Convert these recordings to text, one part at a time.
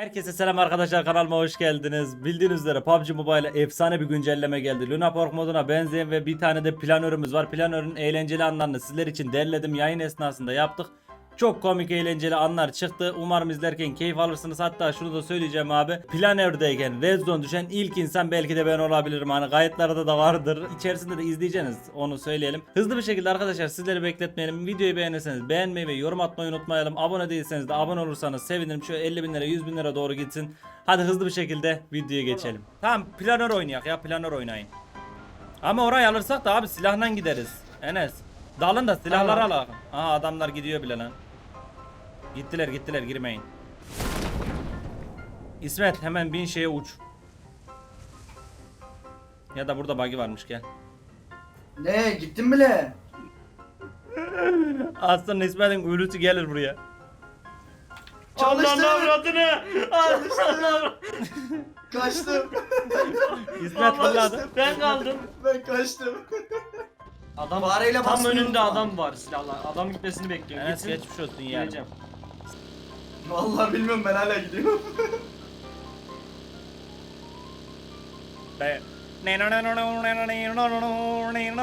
Herkese selam arkadaşlar kanalıma hoş geldiniz. Bildiğiniz üzere PUBG Mobile'e efsane bir güncelleme geldi. Luna Park moduna benzeyen ve bir tane de planörümüz var. Planörün eğlenceli anlarını sizler için derledim. Yayın esnasında yaptık. Çok komik eğlenceli anlar çıktı. Umarım izlerken keyif alırsınız. Hatta şunu da söyleyeceğim abi. Planördeyken Red Zone düşen ilk insan belki de ben olabilirim. Hani kayıtlarda da vardır. İçerisinde de izleyeceksiniz. Onu söyleyelim. Hızlı bir şekilde arkadaşlar sizleri bekletmeyelim. Videoyu beğenirseniz beğenmeyi ve yorum atmayı unutmayalım. Abone değilseniz de abone olursanız sevinirim. Şöyle 50 bin lira 100 bin lira doğru gitsin. Hadi hızlı bir şekilde videoya geçelim. Tamam planör oynayak ya planör oynayın. Ama orayı alırsak da abi silahla gideriz. Enes. Dalın da silahları alalım. Aha adamlar gidiyor bile lan. Gittiler gittiler girmeyin. İsmet hemen bin şeye uç. Ya da burada buggy varmış gel. Ne gittin bile? Aslında İsmet'in ölüsü gelir buraya. Çalıştı. avradını. Allah'ın Kaçtım. İsmet fırladı. Ben kaldım. ben kaçtım. Adam Fareyle tam önünde adam var silahla. Adam gitmesini bekliyor. Enes Gitsin. geçmiş olsun ya. Geleceğim. Vallahi bilmiyorum ben hala gidiyorum.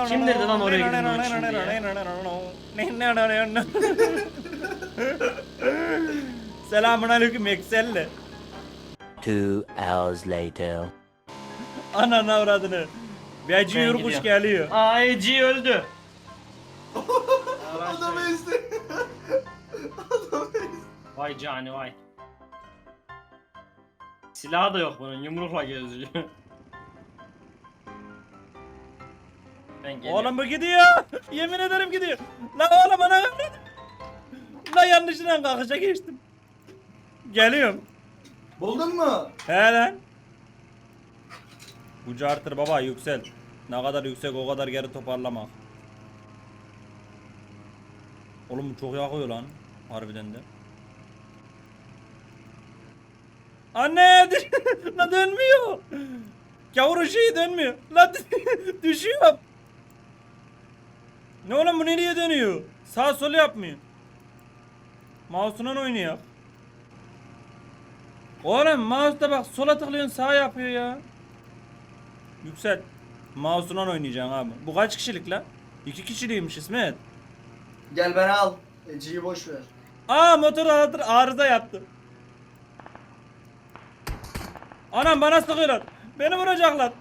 Kim dedi lan oraya gidin Selamun aleyküm Excel'le. Two hours later. Ananı avradını. Veci yurkuş gidiyorum. geliyor. AEG öldü. Adam ezdi. Vay cani vay. Silahı da yok bunun yumrukla geziyor. ben geliyorum. Oğlum bu gidiyor. Yemin ederim gidiyor. La oğlum ana. La yanlışından kalkışa geçtim. Geliyorum. Buldun mu? He lan. Gücü artır baba yüksel. Ne kadar yüksek o kadar geri toparlamak. Oğlum çok yakıyor lan. Harbiden de. Anne düş la dönmüyor. Gavur şeyi dönmüyor. La düşüyor. Ne oğlum bu nereye dönüyor? Sağ sol yapmıyor. Mouse'undan oynuyor. Oğlum mouse'da bak sola tıklıyorsun sağ yapıyor ya. Yüksel. Mouse'undan oynayacaksın abi. Bu kaç kişilik lan? İki kişiliymiş İsmet. Gel beni al. Ece'yi boş ver. Aa motor arıza yaptı. Anam bana sıkıyorlar. Beni vuracaklar.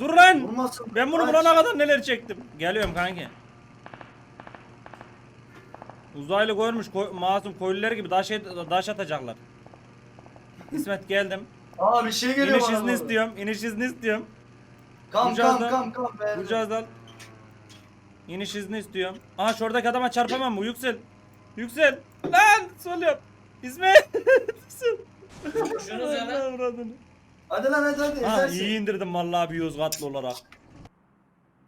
Dur lan. Vurmasın. Ben bunu Kaç. bulana kadar neler çektim. Geliyorum kanki. Uzaylı görmüş koy, masum koyunlar gibi daş, daş atacaklar. İsmet geldim. Aa bir şey geliyor İniş bana izni doğru. istiyorum. İniş izni istiyorum. Kam kam kam kam. Ben... Kucağızdan. İniş izni istiyorum. Aha şuradaki adama çarpamam mı? Yüksel. Yüksel. Lan sol yap. İsmet. Yüksel. Şunu söyle. Hadi lan hadi hadi. Ha ezersin. iyi indirdim vallahi bir yozgatlı olarak.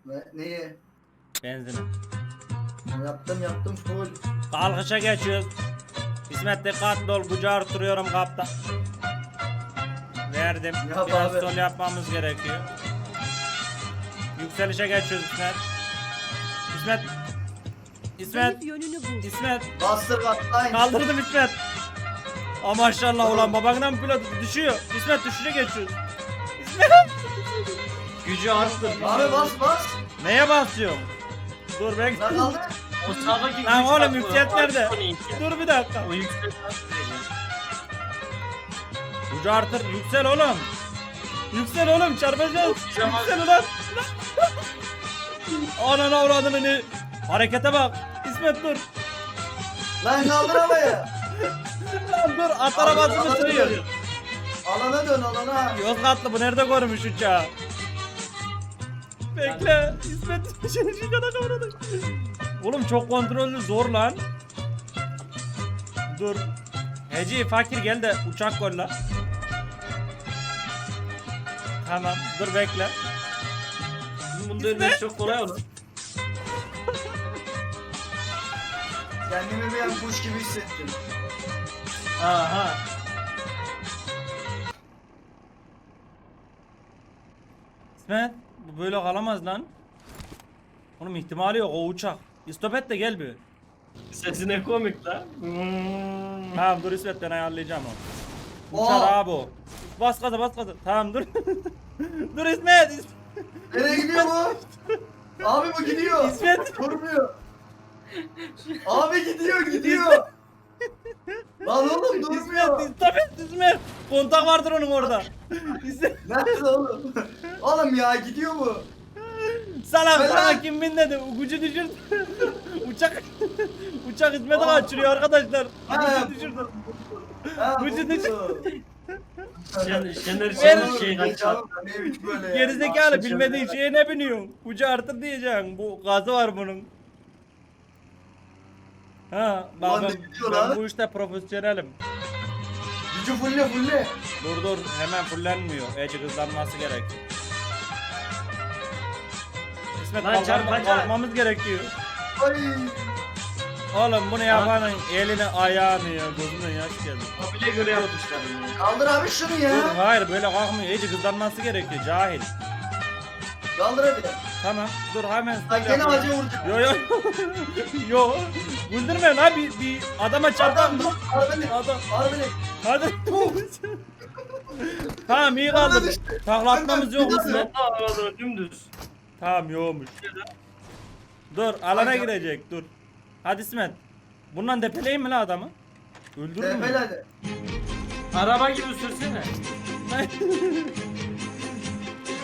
Ne, neyi? Benzini. Yaptım yaptım full. Kalkışa geçiyoruz. İsmet dikkatli ol. Kucağı artırıyorum kapta. Verdim. Yap Biraz abi. sol yapmamız gerekiyor. Yükselişe geçiyoruz İsmet. İsmet. İsmet. Zayıf yönünü bul. İsmet. Bastır bak. Aynı. Kaldırdım İsmet. Aa maşallah ulan babandan pilot düşüyor. İsmet düşüşe geçiyoruz. İsmet. Gücü arttır. Abi bas bas. Neye basıyorum? Dur ben. Lan kaldır. O sağdaki Lan güç oğlum bak, yükselt o nerede? iPhone. Dur bir dakika. O yükselt nasıl veriyor? Ucu artır. Yüksel oğlum. Yüksel oğlum çarpacağız. Uçacağım abi. Yüksel ulan. Ananı avradını ne? Harekete bak. İsmet dur. Lan kaldır havaya. Lan dur at arabasını sürüyor. Alana dön alana. Yozgatlı bu nerede görmüş uçağı? Bekle. İsmet şey kadar kavradı. Oğlum çok kontrollü zor lan. Dur. Heci fakir gel de uçak koy lan. Tamam dur bekle. Bunu dönmesi çok kolay olur. Kendimi bir an kuş gibi hissettim. Aha. İsmet bu böyle kalamaz lan. Onun ihtimali yok o uçak. İstop et de gel bir. Sesi ne komik lan. Tamam dur İsmet ben ayarlayacağım onu. Uçar Aa. abi o. Bas gaza bas gaza. Tamam dur. dur İsmet. İsmet. Nereye gidiyor bu? Abi bu gidiyor. İsmet. Durmuyor. Abi gidiyor gidiyor. Lan oğlum durmuyor. İsmet. İsmet. İsmet. Kontak vardır onun orada. Nerede oğlum? Oğlum ya gidiyor bu. Salam Ben sana kim bin dedi. Ucu düşürdü. Uçak. Uçak İsmet'e kaçırıyor arkadaşlar. Ha, Ucu düşürdü. Ha, ciddi- buldu. Şener Şener Şener şey kaçar. Ne biçim böyle ya? Gerizekalı bilmediğin şeye ne biniyorsun? Ucu artır diyeceksin. Bu gazı var bunun. Ha, bak Ulan ben, gidiyor ben lan? bu işte profesyonelim. Gücü fulle fulle. Dur dur hemen fullenmiyor. Ece hızlanması gerek. İsmet Lan kalkma- çarpacak. kalkmamız gerekiyor. Ay. Oğlum bunu yapanın elini ayağını ya gözünden yaş geldi. Kabile göre yapmışlar bunu. Kaldır abi şunu Dur ya. hayır böyle kalkmıyor. Ece hızlanması gerekiyor cahil. Kaldır hadi. Tamam dur hemen. Lan gene acı vuracak. Yo yo. yo. Güldürmeyin abi bir, bir adama çarpan. Adam dur. Harbili. Adam. Harbili. Hadi. tamam iyi kaldı. Takla atmamız yok mu? Aa arada dümdüz. Tamam yokmuş. Dur alana Ay, girecek dur. Hadi İsmet. Bundan depeleyeyim mi la adamı? Öldürür mü? Hadi. Araba gibi sürsene.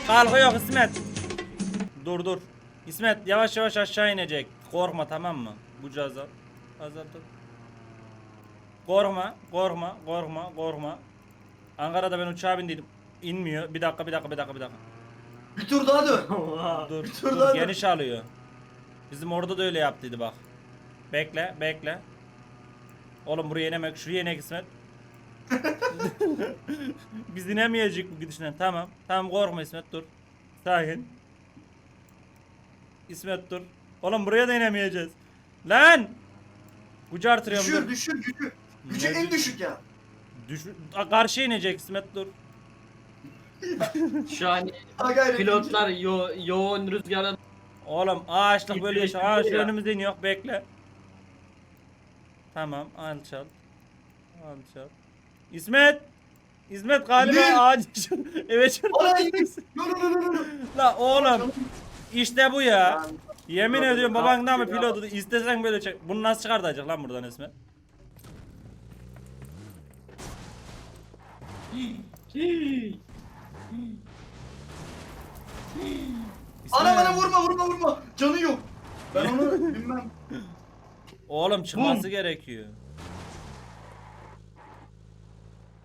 Kalkıyor İsmet. Dur dur. İsmet yavaş yavaş aşağı inecek. Korkma tamam mı? Bu azal. Azal dur. Korkma, korkma, korkma, korkma. Ankara'da ben uçağa bindiydim. İnmiyor. Bir dakika, bir dakika, bir dakika, bir dakika. Bir tur daha dön. Dur, dur, lan, dur. geniş alıyor. Bizim orada da öyle yaptıydı bak. Bekle, bekle. Oğlum buraya inemek, şuraya inek İsmet. Biz inemeyecek bu gidişle. Tamam. Tamam korkma İsmet dur. Sakin. İsmet dur. Oğlum buraya da inemeyeceğiz. Lan! Gücü artırıyorum Düşür dur. düşür gücü. Gücü Ne en düş- düşük ya. Düş A, karşıya inecek İsmet dur. Şu an Ha gayret. pilotlar yo yoğun rüzgarda Oğlum ağaçlık böyle yaşa. Aa şu önümüzde iniyor bekle. Tamam alçal. Alçal. İsmet! İsmet galiba Ne? ağaç in. Dur dur dur dur. La oğlum işte bu ya. Yemin Dur, ediyorum baban da ne mı pilotu istesen böyle çek. Bunu nasıl çıkartacak lan buradan İsmet? Ana bana vurma vurma vurma. Canı yok. Ben onu bilmem. Oğlum çıkması gerekiyor.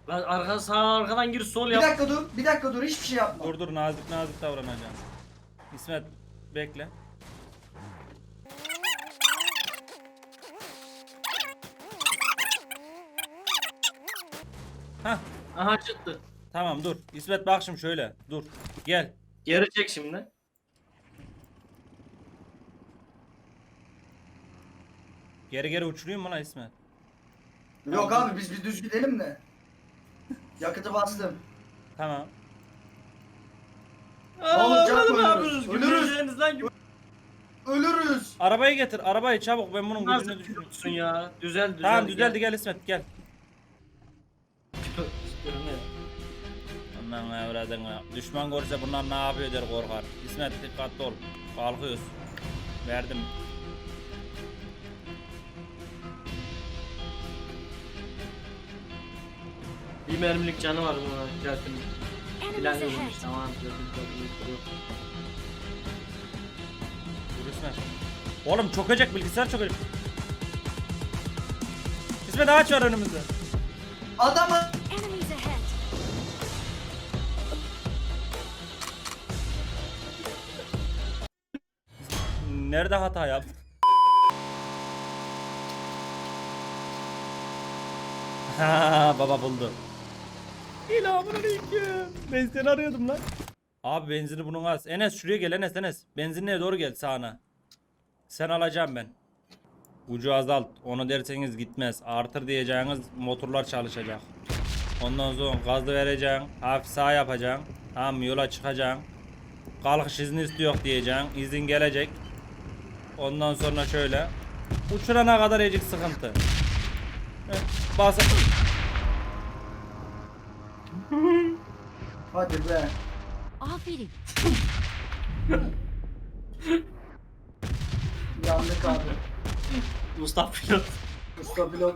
Lan arka sağ arkadan gir sol Bir yap. dakika dur. Bir dakika dur. Hiçbir şey yapma. Dur dur nazik nazik davranacağım. İsmet bekle. Hah Aha çıktı. tamam dur. İsmet bak şimdi şöyle. Dur. Gel. Geri çek şimdi. Geri geri uçurayım mı lan İsmet? Yok abi biz bir düz gidelim de. Yakıtı bastım. Tamam. Oğlum, ne ölürüz. Ölürüz. Lan gibi. Ölürüz. Arabayı getir. Arabayı çabuk. Ben bunun Nasıl pilotsun ya? Düzel düzel. Tamam düzeldi gel İsmet gel. Aman avradına. Düşman görse bunlar ne yapıyor der korkar. İsmet dikkatli ol. Kalkıyoruz. Verdim. Bir mermilik canı var buna. Zaten plan ahead. tamam. Zaten Dur İsmet. Oğlum çökecek bilgisayar çökecek. İsmet ağaç var önümüzde. Adamı. Enemies ahead. Nerede hata yaptın? Ha baba buldu. Selamünaleyküm. Ben seni arıyordum lan. Abi benzini bunun az. Enes şuraya gel Enes Enes. Benzinliğe doğru gel sağına. Sen alacağım ben. Ucu azalt. Onu derseniz gitmez. Artır diyeceğiniz motorlar çalışacak. Ondan sonra gazı vereceksin. Hafif sağ yapacaksın. Tamam yola çıkacaksın. Kalkış izni istiyor diyeceksin. İzin gelecek. Ondan sonra şöyle. Uçurana kadar ecik sıkıntı. Heh, Bas. Hadi be. Aferin. Yandık abi. Mustafa pilot. Usta pilot.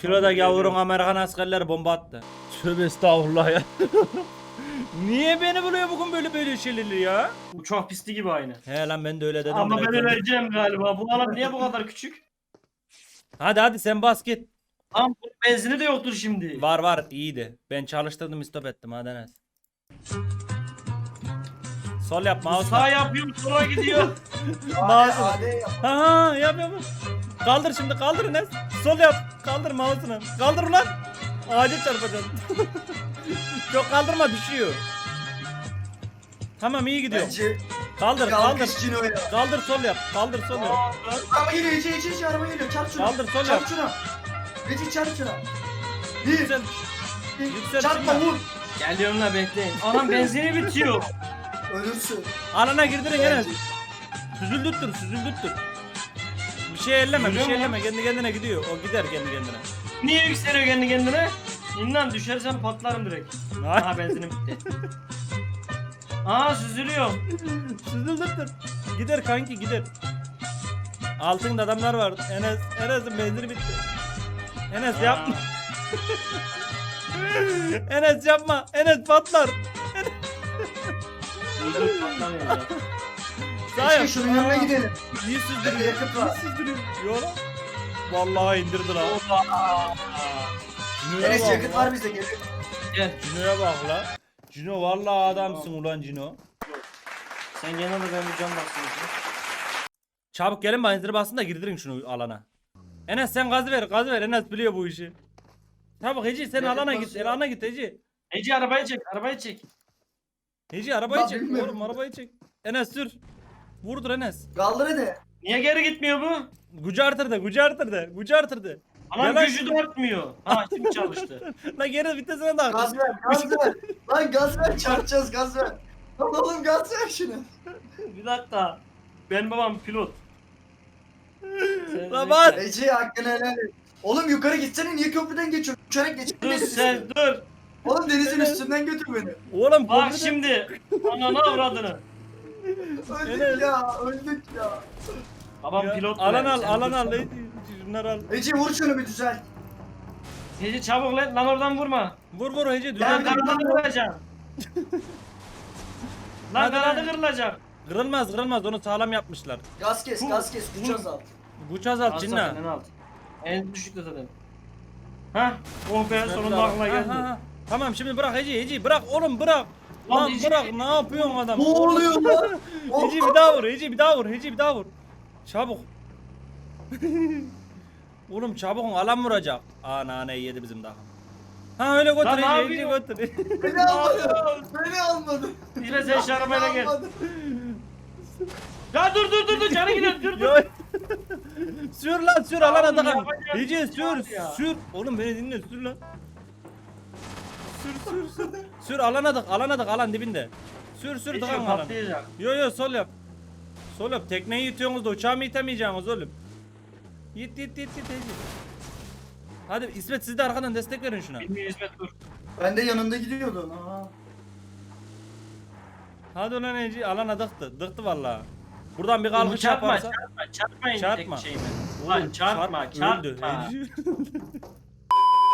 Kiloda gavurun Amerikan askerleri bomba attı. Tövbe estağfurullah ya. Niye beni buluyor bugün böyle böyle şeyleri ya? Uçak pisti gibi aynı. He lan ben de öyle dedim. Ama ben öleceğim galiba. Bu alan niye bu kadar küçük? Hadi hadi sen bas git. Tam benzini de yoktur şimdi. Var var iyiydi. Ben çalıştırdım istop ettim hadi Enes. Sol yap mouse. Sağ yapıyorum sola gidiyor. Yap. Ha ha yap yap. Kaldır şimdi kaldır Enes. Sol yap. Kaldır mouse'unu. Kaldır ulan. Ağaca çarpacaksın. Çok kaldırma düşüyor. Tamam iyi gidiyor. Bence Kaldır kaldır. kalkış Cino'ya. Kaldır sol yap. Kaldır sol yap. Araba geliyor içe içe içe araba geliyor. Çarp şuna. Kaldır, sol Çarp yap. Ece çarp şuna. Bir. Yüksel. yüksel Çarpma vur. Geliyorum la bekleyin. Anam benzini bitiyor. Ölürsün. Alana girdirin Enes. Bence. Süzüldürttür süzüldürttür. Bir şey elleme bir Yürüyor şey mu? elleme kendi kendine gidiyor. O gider kendi kendine. Niye yükseliyor kendi kendine? İnan düşersem patlarım direkt. Aha benzinim bitti. Aa süzülüyor. Süzüldürttür. Gider kanki gider. Altında adamlar var. Enes Enes'in benzini bitti. Enes yapma. Enes yapma. Enes patlar. Dur patlamıyor. Sağ Keşke yap. şunun yanına gidelim. İyi Bende süzdürüyor. yakıt var. İyi süzdürüyor. Yo lan. Vallahi indirdi lan. Cino'ya Enes bak yakıt lan. var bizde gel. Gel. Cino'ya bak la. Cino vallahi adamsın ulan Cino. Sen gene de ben bir can basıyorsun. Çabuk gelin benzeri basın da girdirin şunu alana. Enes sen gaz ver gaz ver Enes biliyor bu işi. Çabuk Heci sen Yakıt alana git basıyor. alana git Heci. Ece arabayı çek, arabayı çek. Heci arabayı Ben çek bilmiyorum. oğlum arabayı çek. Enes sür. Vurdur Enes. Kaldır hadi. Niye geri gitmiyor bu? Gücü artırdı gücü artırdı gücü artırdı. Anam Yalan- gücü de artmıyor. Ha şimdi çalıştı. La geri vitesine tak. Gaz ver, gaz ver. Lan gaz ver, çarpacağız gaz ver. Lan oğlum gaz ver şunu. bir dakika. Ben babam pilot. Bas. Ece hakkını helal et. Oğlum yukarı gitsene niye köprüden geçiyorsun? Uçarak Dur geçebilirsin. sen dur. Oğlum denizin üstünden götür beni. Oğlum Bak köprüde- şimdi. Ananı avradını. Öldük Enes. ya, öldük ya. Babam Ya, pilot. Alan al alan dur. al. Şunları al. Ece vur şunu bir düzel. Ece çabuk lan, lan oradan vurma. Vur vur Heci Lan düzel. Kanadı kırılacak. lan Hadi kanadı kırılacak. Kırılmaz kırılmaz onu sağlam yapmışlar. Gaz kes, Vur, gaz kes, güç azalt. Güç azalt Al cinna. zaten, en alt. En düşükte zaten. Hah. Oh be sonunda aklına Ha, geldi. ha, ha. Tamam şimdi bırak Heci Heci bırak oğlum bırak. Lan Lan bırak ne yapıyorsun adam? Ne oluyor lan? Heci bir daha vur Heci bir daha vur Heci bir daha vur. Çabuk. oğlum çabuk alan vuracak. Aa nane yedi bizim daha. Ha öyle götür Lan ne yapıyorsun? götür. Beni almadı. Beni almadı. Yine sen şu arabayla gel. Almadı. Ya dur dur dur dur canı gidiyor dur dur. Sür lan sür Ya alana oğlum, şey sür var ya. sür. Oğlum beni dinle sür lan. Sür sür sür. Sür alana dak alana dak alan dibinde. Sür sür Geçiyor takın alana. patlayacak. Yo yo sol yap. Sol yap. Tekneyi yutuyorsunuz da uçağı mı itemeyeceksiniz oğlum? Yit yit yit yit Heci. Hadi İsmet siz de arkadan destek verin şuna. Bilmiyor İsmet dur. Ben de yanında gidiyordun. Ha. Hadi ulan Heci alana dıktı. Dıktı valla. Buradan bir kalkış çarpma, yaparsa. çarpma, Çarpma. şeyimi. Oğlum, Lan çarpma, çarpma. Heci.